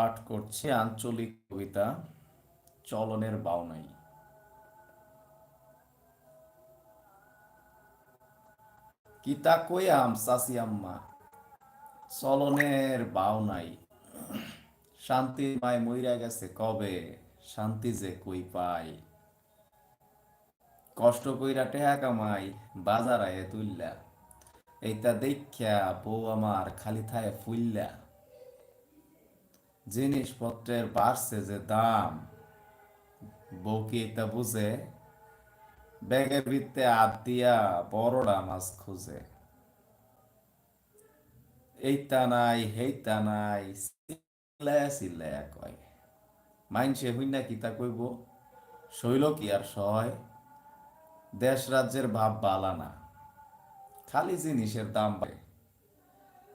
পাঠ করছি আঞ্চলিক কবিতা চলনের বাউনাই। কিতা কইয়াম চাচি আম্মা? চলনের বাউনাই। শান্তি মায় মইরা গেছে কবে? শান্তি যে কই পাই? কষ্ট কইরা টেহা কামাই আয়ে তুললা এইটা দেখ্যা বউ আমার খালি থায় ফুললা জিনিসপত্রের বাড়ছে যে দাম, বউ কি এটা বুঝে? ব্যাগের ভিত্তে হাত দিয়া বড়রা মাছ খুঁজে। এইটা নাই হেইটা নাই চিল্লায়া চিল্লায়া কয়। মাইনসে হইনা কিতা কইব? শৈল কি আর সয়? দেশ রাজ্যের ভাব বালা না। খালি জিনিসের দাম বাড়ে।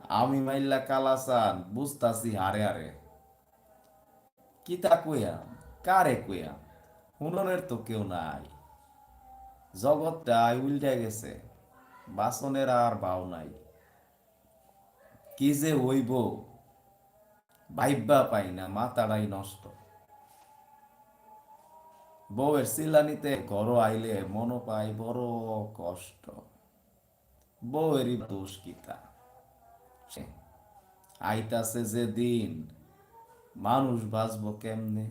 আমি মাইল্লা কালাসান বুঝতাছি হারে হারে। কিতা কইয়াম কারে কইয়াম হুননের তো কেউ নাই। জগৎটা উল্টে গেছে, বাসনের আর বাও নাই। কি যে হইব, ভাইব্বা পাই না, মাথাটাই নষ্ট। বউয়ের চিল্লানিতে ঘর আইলে মন পাই বড় কষ্ট। বউয়েরই দোষ কিতা আইতাছে যে দিন মানুষ বাঁচবো কেমনে